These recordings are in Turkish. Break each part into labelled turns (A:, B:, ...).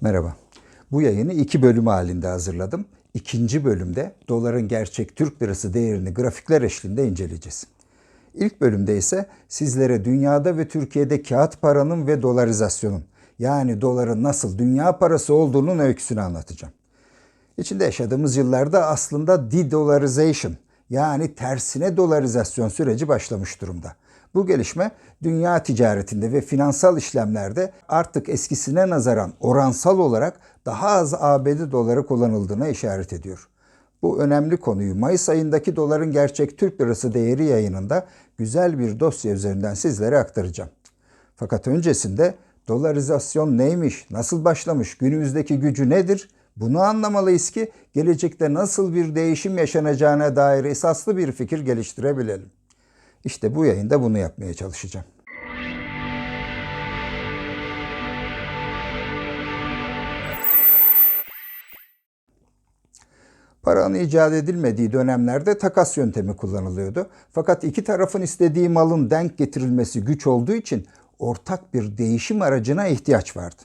A: Merhaba. Bu yayını iki bölüm halinde hazırladım. İkinci bölümde doların gerçek Türk lirası değerini grafikler eşliğinde inceleyeceğiz. İlk bölümde ise sizlere dünyada ve Türkiye'de kağıt paranın ve dolarizasyonun yani doların nasıl dünya parası olduğunun öyküsünü anlatacağım. İçinde yaşadığımız yıllarda aslında de-dollarization yani tersine dolarizasyon süreci başlamış durumda. Bu gelişme dünya ticaretinde ve finansal işlemlerde artık eskisine nazaran oransal olarak daha az ABD doları kullanıldığına işaret ediyor. Bu önemli konuyu Mayıs ayındaki doların gerçek Türk lirası değeri yayınında güzel bir dosya üzerinden sizlere aktaracağım. Fakat öncesinde dolarizasyon neymiş, nasıl başlamış, günümüzdeki gücü nedir? Bunu anlamalıyız ki gelecekte nasıl bir değişim yaşanacağına dair esaslı bir fikir geliştirebilelim. İşte bu yayında bunu yapmaya çalışacağım. Paranın icat edilmediği dönemlerde takas yöntemi kullanılıyordu. Fakat iki tarafın istediği malın denk getirilmesi güç olduğu için ortak bir değişim aracına ihtiyaç vardı.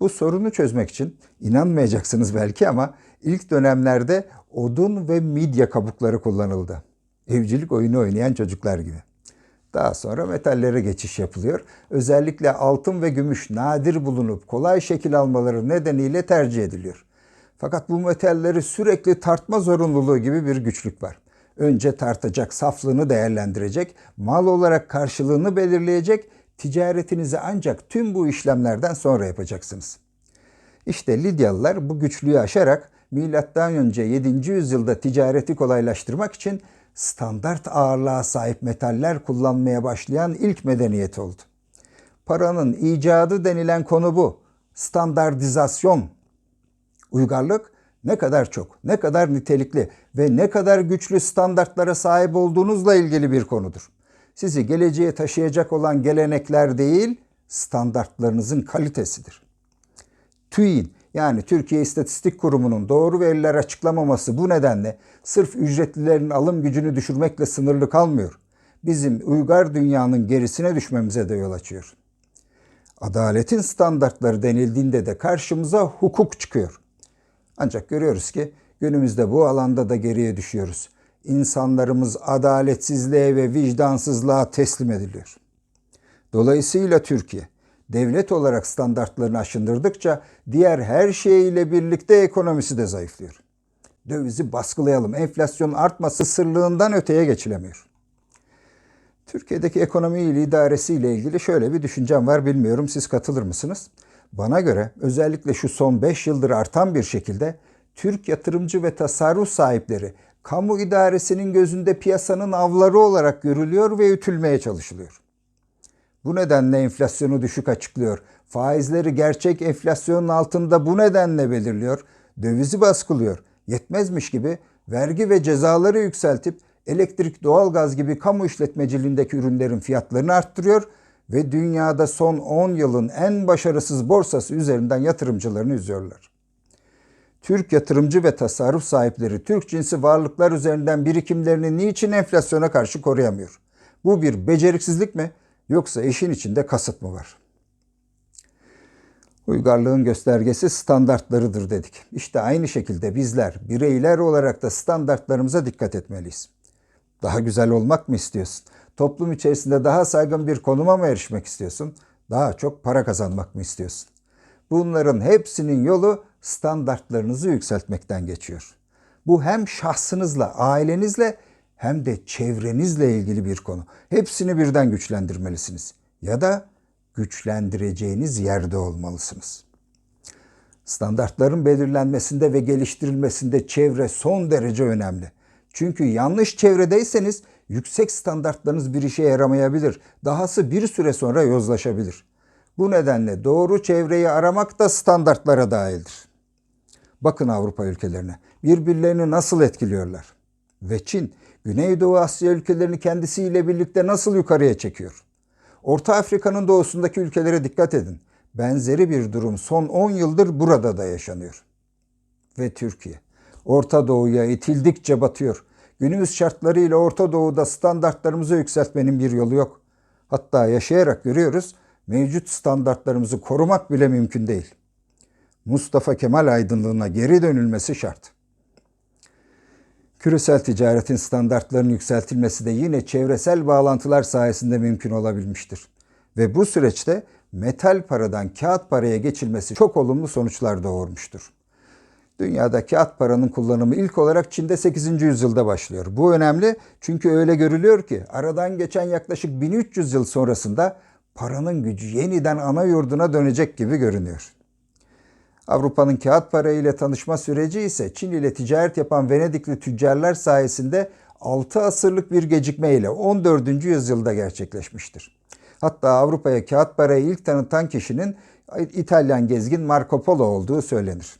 A: Bu sorunu çözmek için inanmayacaksınız belki ama ilk dönemlerde odun ve midye kabukları kullanıldı. Evcilik oyunu oynayan çocuklar gibi. Daha sonra metallere geçiş yapılıyor. Özellikle altın ve gümüş nadir bulunup kolay şekil almaları nedeniyle tercih ediliyor. Fakat bu metalleri sürekli tartma zorunluluğu gibi bir güçlük var. Önce tartacak, saflığını değerlendirecek, mal olarak karşılığını belirleyecek, ticaretinizi ancak tüm bu işlemlerden sonra yapacaksınız. İşte Lidyalılar bu güçlüğü aşarak M.Ö. 7. yüzyılda ticareti kolaylaştırmak için standart ağırlığa sahip metaller kullanmaya başlayan ilk medeniyet oldu. Paranın icadı denilen konu bu. Standartizasyon. Uygarlık ne kadar çok, ne kadar nitelikli ve ne kadar güçlü standartlara sahip olduğunuzla ilgili bir konudur. Sizi geleceğe taşıyacak olan gelenekler değil, standartlarınızın kalitesidir. TÜİ'nin yani Türkiye İstatistik Kurumu'nun doğru veriler açıklamaması bu nedenle sırf ücretlilerin alım gücünü düşürmekle sınırlı kalmıyor. Bizim uygar dünyanın gerisine düşmemize de yol açıyor. Adaletin standartları denildiğinde de karşımıza hukuk çıkıyor. Ancak görüyoruz ki günümüzde bu alanda da geriye düşüyoruz. İnsanlarımız adaletsizliğe ve vicdansızlığa teslim ediliyor. Dolayısıyla Türkiye devlet olarak standartlarını aşındırdıkça diğer her şeyiyle birlikte ekonomisi de zayıflıyor. Dövizi baskılayalım, enflasyon artması sırlığından öteye geçilemiyor. Türkiye'deki ekonomi idaresi ile ilgili şöyle bir düşüncem var bilmiyorum siz katılır mısınız? Bana göre özellikle şu son 5 yıldır artan bir şekilde Türk yatırımcı ve tasarruf sahipleri kamu idaresinin gözünde piyasanın avları olarak görülüyor ve ütülmeye çalışılıyor. Bu nedenle enflasyonu düşük açıklıyor. Faizleri gerçek enflasyonun altında bu nedenle belirliyor. Dövizi baskılıyor. Yetmezmiş gibi vergi ve cezaları yükseltip elektrik, doğalgaz gibi kamu işletmeciliğindeki ürünlerin fiyatlarını arttırıyor ve dünyada son 10 yılın en başarısız borsası üzerinden yatırımcılarını üzüyorlar. Türk yatırımcı ve tasarruf sahipleri Türk cinsi varlıklar üzerinden birikimlerini niçin enflasyona karşı koruyamıyor? Bu bir beceriksizlik mi yoksa işin içinde kasıt mı var? Uygarlığın göstergesi standartlarıdır dedik. İşte aynı şekilde bizler bireyler olarak da standartlarımıza dikkat etmeliyiz. Daha güzel olmak mı istiyorsun? Toplum içerisinde daha saygın bir konuma mı erişmek istiyorsun? Daha çok para kazanmak mı istiyorsun? Bunların hepsinin yolu standartlarınızı yükseltmekten geçiyor. Bu hem şahsınızla, ailenizle hem de çevrenizle ilgili bir konu. Hepsini birden güçlendirmelisiniz. Ya da güçlendireceğiniz yerde olmalısınız. Standartların belirlenmesinde ve geliştirilmesinde çevre son derece önemli. Çünkü yanlış çevredeyseniz yüksek standartlarınız bir işe yaramayabilir. Dahası bir süre sonra yozlaşabilir. Bu nedenle doğru çevreyi aramak da standartlara dahildir. Bakın Avrupa ülkelerine. Birbirlerini nasıl etkiliyorlar? Ve Çin, Güneydoğu Asya ülkelerini kendisiyle birlikte nasıl yukarıya çekiyor? Orta Afrika'nın doğusundaki ülkelere dikkat edin. Benzeri bir durum son 10 yıldır burada da yaşanıyor. Ve Türkiye. Orta Doğu'ya itildikçe batıyor. Günümüz şartlarıyla Orta Doğu'da standartlarımızı yükseltmenin bir yolu yok. Hatta yaşayarak görüyoruz mevcut standartlarımızı korumak bile mümkün değil. Mustafa Kemal aydınlığına geri dönülmesi şart. Küresel ticaretin standartlarının yükseltilmesi de yine çevresel bağlantılar sayesinde mümkün olabilmiştir. Ve bu süreçte metal paradan kağıt paraya geçilmesi çok olumlu sonuçlar doğurmuştur. Dünyada kağıt paranın kullanımı ilk olarak Çin'de 8. yüzyılda başlıyor. Bu önemli çünkü öyle görülüyor ki aradan geçen yaklaşık 1300 yıl sonrasında paranın gücü yeniden ana yurduna dönecek gibi görünüyor. Avrupa'nın kağıt para ile tanışma süreci ise Çin ile ticaret yapan Venedikli tüccarlar sayesinde 6 asırlık bir gecikme ile 14. yüzyılda gerçekleşmiştir. Hatta Avrupa'ya kağıt parayı ilk tanıtan kişinin İtalyan gezgin Marco Polo olduğu söylenir.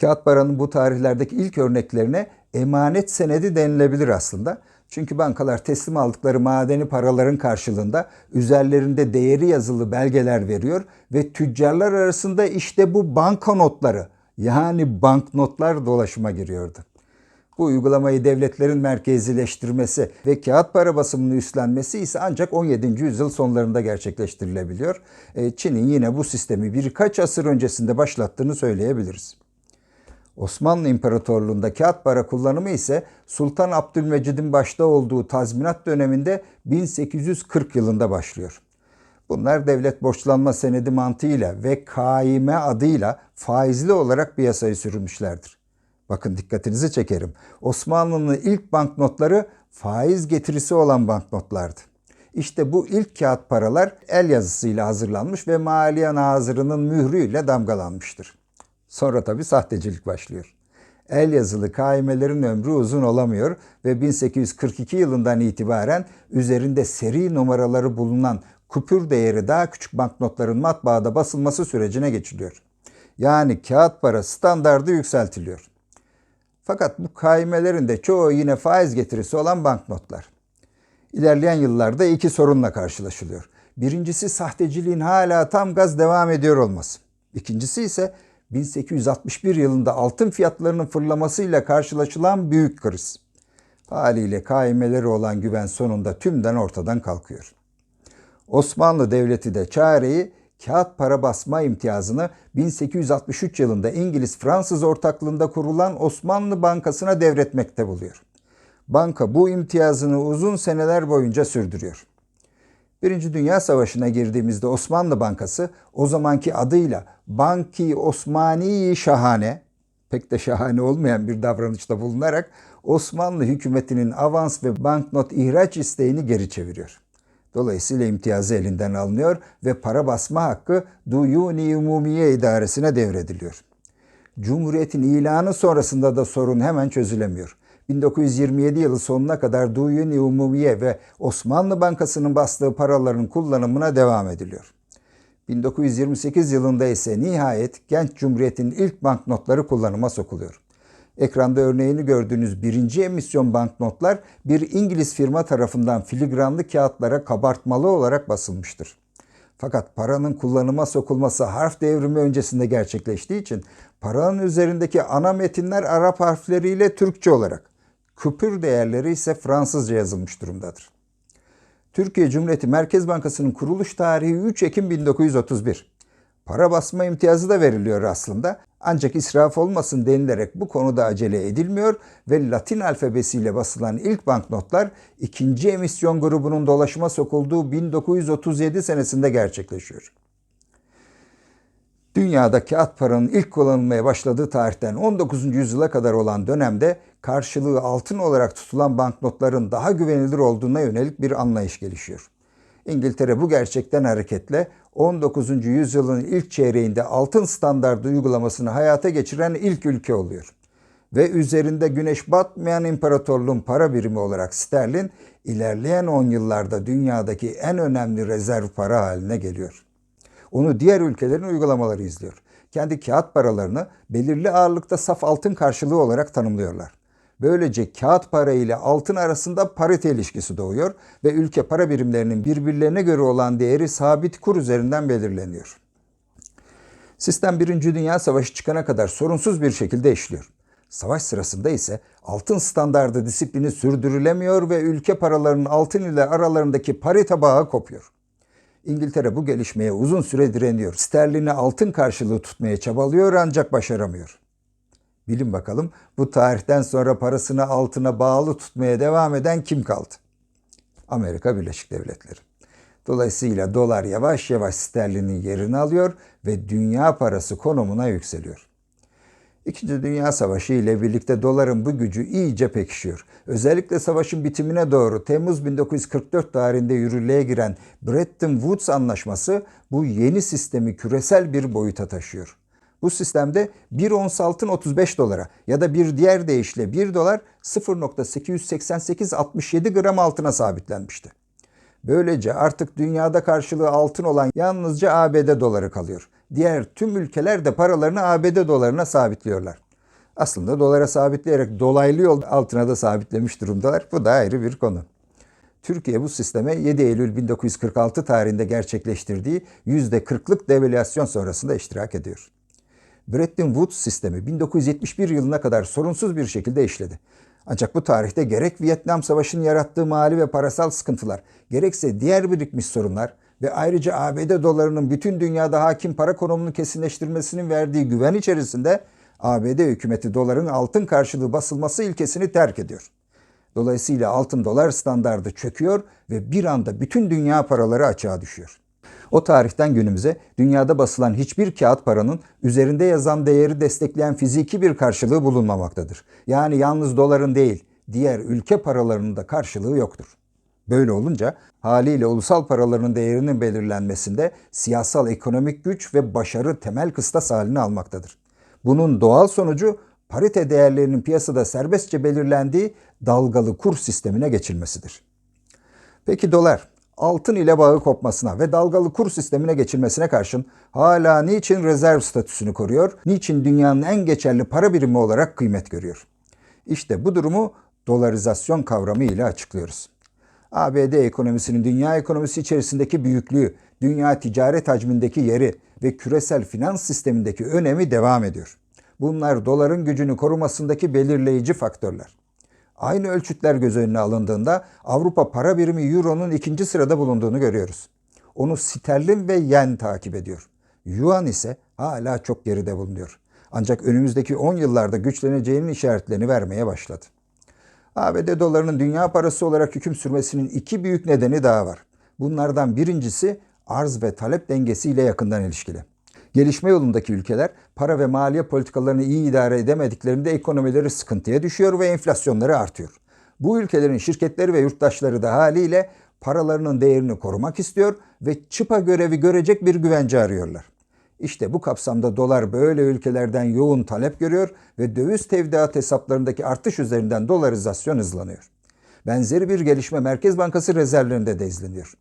A: Kağıt paranın bu tarihlerdeki ilk örneklerine emanet senedi denilebilir aslında. Çünkü bankalar teslim aldıkları madeni paraların karşılığında üzerlerinde değeri yazılı belgeler veriyor ve tüccarlar arasında işte bu banknotları yani banknotlar dolaşıma giriyordu. Bu uygulamayı devletlerin merkezileştirmesi ve kağıt para basımını üstlenmesi ise ancak 17. yüzyıl sonlarında gerçekleştirilebiliyor. E, Çin'in yine bu sistemi birkaç asır öncesinde başlattığını söyleyebiliriz. Osmanlı İmparatorluğu'nda kağıt para kullanımı ise Sultan Abdülmecid'in başta olduğu tazminat döneminde 1840 yılında başlıyor. Bunlar devlet borçlanma senedi mantığıyla ve kaime adıyla faizli olarak piyasaya sürülmüşlerdir. Bakın dikkatinizi çekerim. Osmanlı'nın ilk banknotları faiz getirisi olan banknotlardı. İşte bu ilk kağıt paralar el yazısıyla hazırlanmış ve Maliye Nazırı'nın mührüyle damgalanmıştır. Sonra tabi sahtecilik başlıyor. El yazılı kaimelerin ömrü uzun olamıyor ve 1842 yılından itibaren üzerinde seri numaraları bulunan kupür değeri daha küçük banknotların matbaada basılması sürecine geçiliyor. Yani kağıt para standardı yükseltiliyor. Fakat bu kaimelerin de çoğu yine faiz getirisi olan banknotlar. İlerleyen yıllarda iki sorunla karşılaşılıyor. Birincisi sahteciliğin hala tam gaz devam ediyor olması. İkincisi ise 1861 yılında altın fiyatlarının fırlamasıyla karşılaşılan büyük kriz. Haliyle kaimeleri olan güven sonunda tümden ortadan kalkıyor. Osmanlı Devleti de çareyi kağıt para basma imtiyazını 1863 yılında İngiliz-Fransız ortaklığında kurulan Osmanlı Bankası'na devretmekte buluyor. Banka bu imtiyazını uzun seneler boyunca sürdürüyor. Birinci Dünya Savaşı'na girdiğimizde Osmanlı Bankası o zamanki adıyla Banki Osmani Şahane, pek de şahane olmayan bir davranışta bulunarak Osmanlı hükümetinin avans ve banknot ihraç isteğini geri çeviriyor. Dolayısıyla imtiyazı elinden alınıyor ve para basma hakkı Duyuni Umumiye İdaresi'ne devrediliyor. Cumhuriyetin ilanı sonrasında da sorun hemen çözülemiyor. 1927 yılı sonuna kadar Duyuni Umumiye ve Osmanlı Bankası'nın bastığı paraların kullanımına devam ediliyor. 1928 yılında ise nihayet Genç Cumhuriyet'in ilk banknotları kullanıma sokuluyor. Ekranda örneğini gördüğünüz birinci emisyon banknotlar bir İngiliz firma tarafından filigranlı kağıtlara kabartmalı olarak basılmıştır. Fakat paranın kullanıma sokulması harf devrimi öncesinde gerçekleştiği için paranın üzerindeki ana metinler Arap harfleriyle Türkçe olarak, küpür değerleri ise Fransızca yazılmış durumdadır. Türkiye Cumhuriyeti Merkez Bankası'nın kuruluş tarihi 3 Ekim 1931. Para basma imtiyazı da veriliyor aslında. Ancak israf olmasın denilerek bu konuda acele edilmiyor ve Latin alfabesiyle basılan ilk banknotlar ikinci emisyon grubunun dolaşıma sokulduğu 1937 senesinde gerçekleşiyor. Dünyada kağıt paranın ilk kullanılmaya başladığı tarihten 19. yüzyıla kadar olan dönemde karşılığı altın olarak tutulan banknotların daha güvenilir olduğuna yönelik bir anlayış gelişiyor. İngiltere bu gerçekten hareketle 19. yüzyılın ilk çeyreğinde altın standardı uygulamasını hayata geçiren ilk ülke oluyor. Ve üzerinde güneş batmayan imparatorluğun para birimi olarak sterlin ilerleyen 10 yıllarda dünyadaki en önemli rezerv para haline geliyor. Onu diğer ülkelerin uygulamaları izliyor. Kendi kağıt paralarını belirli ağırlıkta saf altın karşılığı olarak tanımlıyorlar. Böylece kağıt para ile altın arasında parite ilişkisi doğuyor ve ülke para birimlerinin birbirlerine göre olan değeri sabit kur üzerinden belirleniyor. Sistem 1. Dünya Savaşı çıkana kadar sorunsuz bir şekilde işliyor. Savaş sırasında ise altın standardı disiplini sürdürülemiyor ve ülke paralarının altın ile aralarındaki parite bağı kopuyor. İngiltere bu gelişmeye uzun süre direniyor. Sterlini altın karşılığı tutmaya çabalıyor ancak başaramıyor. Bilin bakalım bu tarihten sonra parasını altına bağlı tutmaya devam eden kim kaldı? Amerika Birleşik Devletleri. Dolayısıyla dolar yavaş yavaş sterlinin yerini alıyor ve dünya parası konumuna yükseliyor. İkinci Dünya Savaşı ile birlikte doların bu gücü iyice pekişiyor. Özellikle savaşın bitimine doğru Temmuz 1944 tarihinde yürürlüğe giren Bretton Woods Anlaşması bu yeni sistemi küresel bir boyuta taşıyor. Bu sistemde 1 ons altın 35 dolara ya da bir diğer deyişle 1 dolar 0.88867 gram altına sabitlenmişti. Böylece artık dünyada karşılığı altın olan yalnızca ABD doları kalıyor. Diğer tüm ülkeler de paralarını ABD dolarına sabitliyorlar. Aslında dolara sabitleyerek dolaylı yol altına da sabitlemiş durumdalar. Bu da ayrı bir konu. Türkiye bu sisteme 7 Eylül 1946 tarihinde gerçekleştirdiği %40'lık devalüasyon sonrasında iştirak ediyor. Bretton Woods sistemi 1971 yılına kadar sorunsuz bir şekilde işledi. Ancak bu tarihte gerek Vietnam Savaşı'nın yarattığı mali ve parasal sıkıntılar, gerekse diğer birikmiş sorunlar ve ayrıca ABD dolarının bütün dünyada hakim para konumunu kesinleştirmesinin verdiği güven içerisinde ABD hükümeti doların altın karşılığı basılması ilkesini terk ediyor. Dolayısıyla altın dolar standardı çöküyor ve bir anda bütün dünya paraları açığa düşüyor. O tarihten günümüze dünyada basılan hiçbir kağıt paranın üzerinde yazan değeri destekleyen fiziki bir karşılığı bulunmamaktadır. Yani yalnız doların değil, diğer ülke paralarının da karşılığı yoktur. Böyle olunca haliyle ulusal paraların değerinin belirlenmesinde siyasal ekonomik güç ve başarı temel kıstas halini almaktadır. Bunun doğal sonucu parite değerlerinin piyasada serbestçe belirlendiği dalgalı kur sistemine geçilmesidir. Peki dolar altın ile bağı kopmasına ve dalgalı kur sistemine geçilmesine karşın hala niçin rezerv statüsünü koruyor, niçin dünyanın en geçerli para birimi olarak kıymet görüyor? İşte bu durumu dolarizasyon kavramı ile açıklıyoruz. ABD ekonomisinin dünya ekonomisi içerisindeki büyüklüğü, dünya ticaret hacmindeki yeri ve küresel finans sistemindeki önemi devam ediyor. Bunlar doların gücünü korumasındaki belirleyici faktörler. Aynı ölçütler göz önüne alındığında Avrupa para birimi Euro'nun ikinci sırada bulunduğunu görüyoruz. Onu sterlin ve yen takip ediyor. Yuan ise hala çok geride bulunuyor. Ancak önümüzdeki 10 yıllarda güçleneceğinin işaretlerini vermeye başladı. ABD dolarının dünya parası olarak hüküm sürmesinin iki büyük nedeni daha var. Bunlardan birincisi arz ve talep dengesiyle yakından ilişkili. Gelişme yolundaki ülkeler para ve maliye politikalarını iyi idare edemediklerinde ekonomileri sıkıntıya düşüyor ve enflasyonları artıyor. Bu ülkelerin şirketleri ve yurttaşları da haliyle paralarının değerini korumak istiyor ve çıpa görevi görecek bir güvence arıyorlar. İşte bu kapsamda dolar böyle ülkelerden yoğun talep görüyor ve döviz tevdiat hesaplarındaki artış üzerinden dolarizasyon hızlanıyor. Benzeri bir gelişme Merkez Bankası rezervlerinde de izleniyor.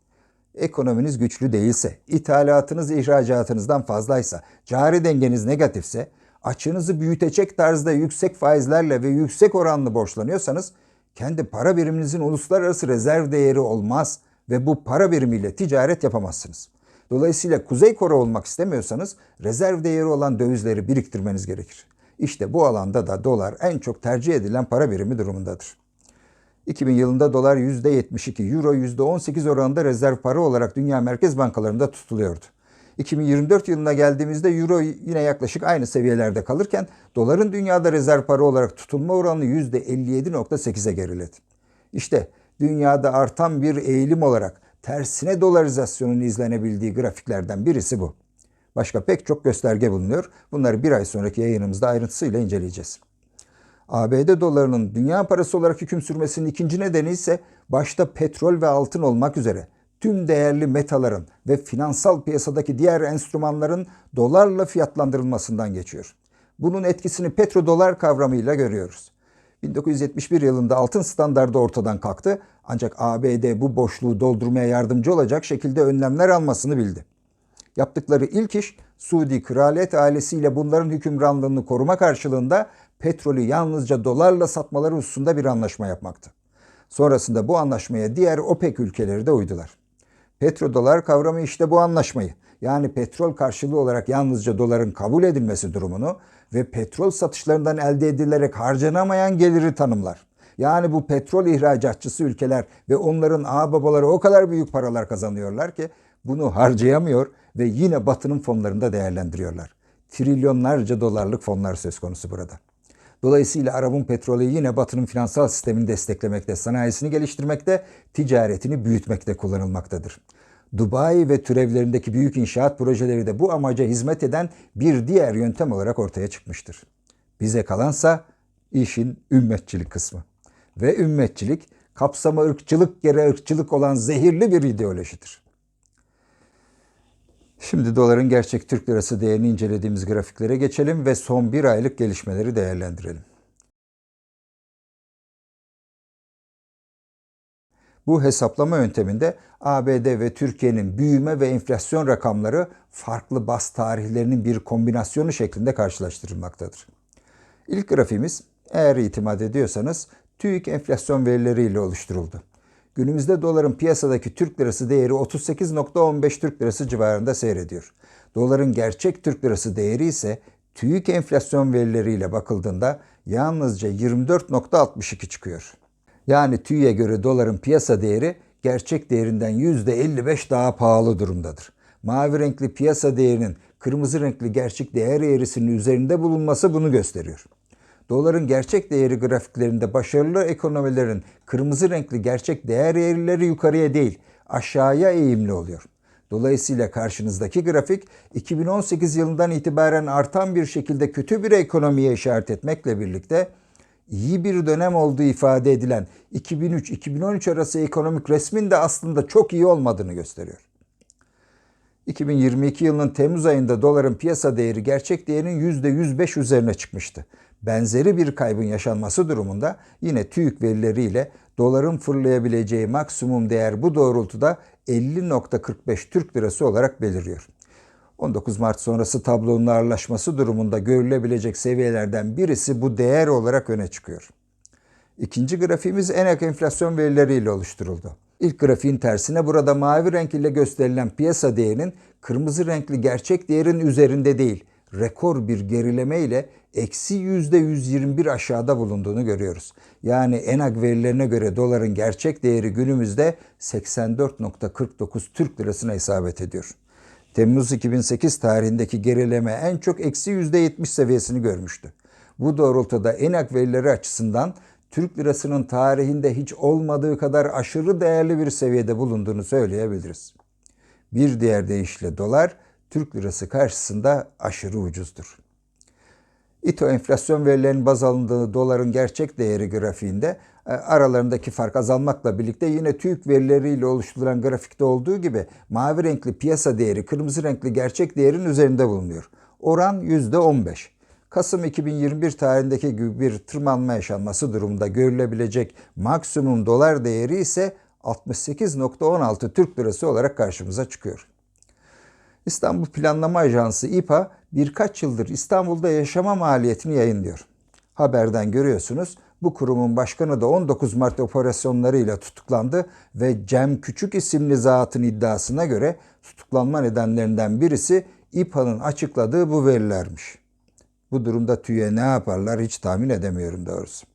A: Ekonominiz güçlü değilse, ithalatınız ihracatınızdan fazlaysa, cari dengeniz negatifse, açığınızı büyütecek tarzda yüksek faizlerle ve yüksek oranlı borçlanıyorsanız, kendi para biriminizin uluslararası rezerv değeri olmaz ve bu para birimiyle ticaret yapamazsınız. Dolayısıyla Kuzey Kore olmak istemiyorsanız rezerv değeri olan dövizleri biriktirmeniz gerekir. İşte bu alanda da dolar en çok tercih edilen para birimi durumundadır. 2000 yılında dolar %72, euro %18 oranında rezerv para olarak dünya merkez bankalarında tutuluyordu. 2024 yılına geldiğimizde euro yine yaklaşık aynı seviyelerde kalırken doların dünyada rezerv para olarak tutulma oranı %57.8'e geriledi. İşte dünyada artan bir eğilim olarak tersine dolarizasyonun izlenebildiği grafiklerden birisi bu. Başka pek çok gösterge bulunuyor. Bunları bir ay sonraki yayınımızda ayrıntısıyla inceleyeceğiz. ABD dolarının dünya parası olarak hüküm sürmesinin ikinci nedeni ise başta petrol ve altın olmak üzere tüm değerli metaların ve finansal piyasadaki diğer enstrümanların dolarla fiyatlandırılmasından geçiyor. Bunun etkisini petrodolar kavramıyla görüyoruz. 1971 yılında altın standardı ortadan kalktı ancak ABD bu boşluğu doldurmaya yardımcı olacak şekilde önlemler almasını bildi. Yaptıkları ilk iş Suudi kraliyet ailesiyle bunların hükümranlığını koruma karşılığında petrolü yalnızca dolarla satmaları hususunda bir anlaşma yapmaktı. Sonrasında bu anlaşmaya diğer OPEC ülkeleri de uydular. Petrodolar kavramı işte bu anlaşmayı yani petrol karşılığı olarak yalnızca doların kabul edilmesi durumunu ve petrol satışlarından elde edilerek harcanamayan geliri tanımlar. Yani bu petrol ihracatçısı ülkeler ve onların ağababaları o kadar büyük paralar kazanıyorlar ki bunu harcayamıyor ve yine Batı'nın fonlarında değerlendiriyorlar. Trilyonlarca dolarlık fonlar söz konusu burada. Dolayısıyla Arap'ın petrolü yine Batı'nın finansal sistemini desteklemekte, sanayisini geliştirmekte, ticaretini büyütmekte kullanılmaktadır. Dubai ve türevlerindeki büyük inşaat projeleri de bu amaca hizmet eden bir diğer yöntem olarak ortaya çıkmıştır. Bize kalansa işin ümmetçilik kısmı. Ve ümmetçilik kapsamı ırkçılık yere ırkçılık olan zehirli bir ideolojidir. Şimdi doların gerçek Türk lirası değerini incelediğimiz grafiklere geçelim ve son bir aylık gelişmeleri değerlendirelim. Bu hesaplama yönteminde ABD ve Türkiye'nin büyüme ve enflasyon rakamları farklı bas tarihlerinin bir kombinasyonu şeklinde karşılaştırılmaktadır. İlk grafiğimiz eğer itimat ediyorsanız TÜİK enflasyon verileriyle oluşturuldu. Günümüzde doların piyasadaki Türk lirası değeri 38.15 Türk lirası civarında seyrediyor. Doların gerçek Türk lirası değeri ise TÜİK enflasyon verileriyle bakıldığında yalnızca 24.62 çıkıyor. Yani TÜİ'ye göre doların piyasa değeri gerçek değerinden %55 daha pahalı durumdadır. Mavi renkli piyasa değerinin kırmızı renkli gerçek değer eğrisinin üzerinde bulunması bunu gösteriyor. Doların gerçek değeri grafiklerinde başarılı ekonomilerin kırmızı renkli gerçek değer eğrileri yukarıya değil aşağıya eğimli oluyor. Dolayısıyla karşınızdaki grafik 2018 yılından itibaren artan bir şekilde kötü bir ekonomiye işaret etmekle birlikte iyi bir dönem olduğu ifade edilen 2003-2013 arası ekonomik resmin de aslında çok iyi olmadığını gösteriyor. 2022 yılının Temmuz ayında doların piyasa değeri gerçek değerinin %105 üzerine çıkmıştı. Benzeri bir kaybın yaşanması durumunda yine TÜİK verileriyle doların fırlayabileceği maksimum değer bu doğrultuda 50.45 Türk lirası olarak beliriyor. 19 Mart sonrası tablonun ağırlaşması durumunda görülebilecek seviyelerden birisi bu değer olarak öne çıkıyor. İkinci grafiğimiz enak enflasyon verileriyle oluşturuldu. İlk grafiğin tersine burada mavi renk ile gösterilen piyasa değerinin kırmızı renkli gerçek değerin üzerinde değil, rekor bir gerileme ile eksi %121 aşağıda bulunduğunu görüyoruz. Yani ENAG verilerine göre doların gerçek değeri günümüzde 84.49 Türk lirasına isabet ediyor. Temmuz 2008 tarihindeki gerileme en çok eksi %70 seviyesini görmüştü. Bu doğrultuda ENAG verileri açısından Türk lirasının tarihinde hiç olmadığı kadar aşırı değerli bir seviyede bulunduğunu söyleyebiliriz. Bir diğer deyişle dolar Türk lirası karşısında aşırı ucuzdur. İTO enflasyon verilerinin baz alındığı doların gerçek değeri grafiğinde aralarındaki fark azalmakla birlikte yine TÜİK verileriyle oluşturulan grafikte olduğu gibi mavi renkli piyasa değeri kırmızı renkli gerçek değerin üzerinde bulunuyor. Oran %15. Kasım 2021 tarihindeki gibi bir tırmanma yaşanması durumunda görülebilecek maksimum dolar değeri ise 68.16 Türk Lirası olarak karşımıza çıkıyor. İstanbul Planlama Ajansı İPA birkaç yıldır İstanbul'da yaşama maliyetini yayınlıyor. Haberden görüyorsunuz bu kurumun başkanı da 19 Mart operasyonlarıyla tutuklandı ve Cem Küçük isimli zatın iddiasına göre tutuklanma nedenlerinden birisi İPA'nın açıkladığı bu verilermiş. Bu durumda TÜİ'ye ne yaparlar hiç tahmin edemiyorum doğrusu.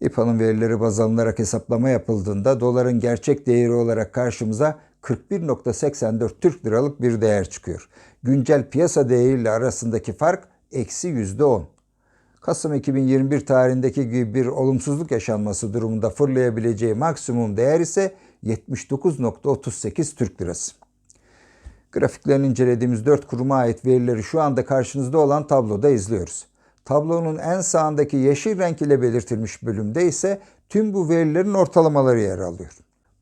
A: İPA'nın verileri baz alınarak hesaplama yapıldığında doların gerçek değeri olarak karşımıza 41.84 Türk liralık bir değer çıkıyor. Güncel piyasa değeriyle arasındaki fark eksi %10. Kasım 2021 tarihindeki gibi bir olumsuzluk yaşanması durumunda fırlayabileceği maksimum değer ise 79.38 Türk lirası. Grafiklerini incelediğimiz 4 kuruma ait verileri şu anda karşınızda olan tabloda izliyoruz. Tablonun en sağındaki yeşil renk ile belirtilmiş bölümde ise tüm bu verilerin ortalamaları yer alıyor.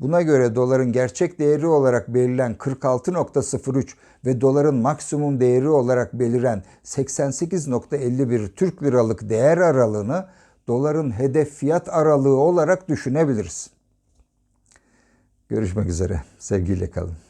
A: Buna göre doların gerçek değeri olarak belirlen 46.03 ve doların maksimum değeri olarak beliren 88.51 Türk liralık değer aralığını doların hedef fiyat aralığı olarak düşünebiliriz. Görüşmek üzere. Sevgiyle kalın.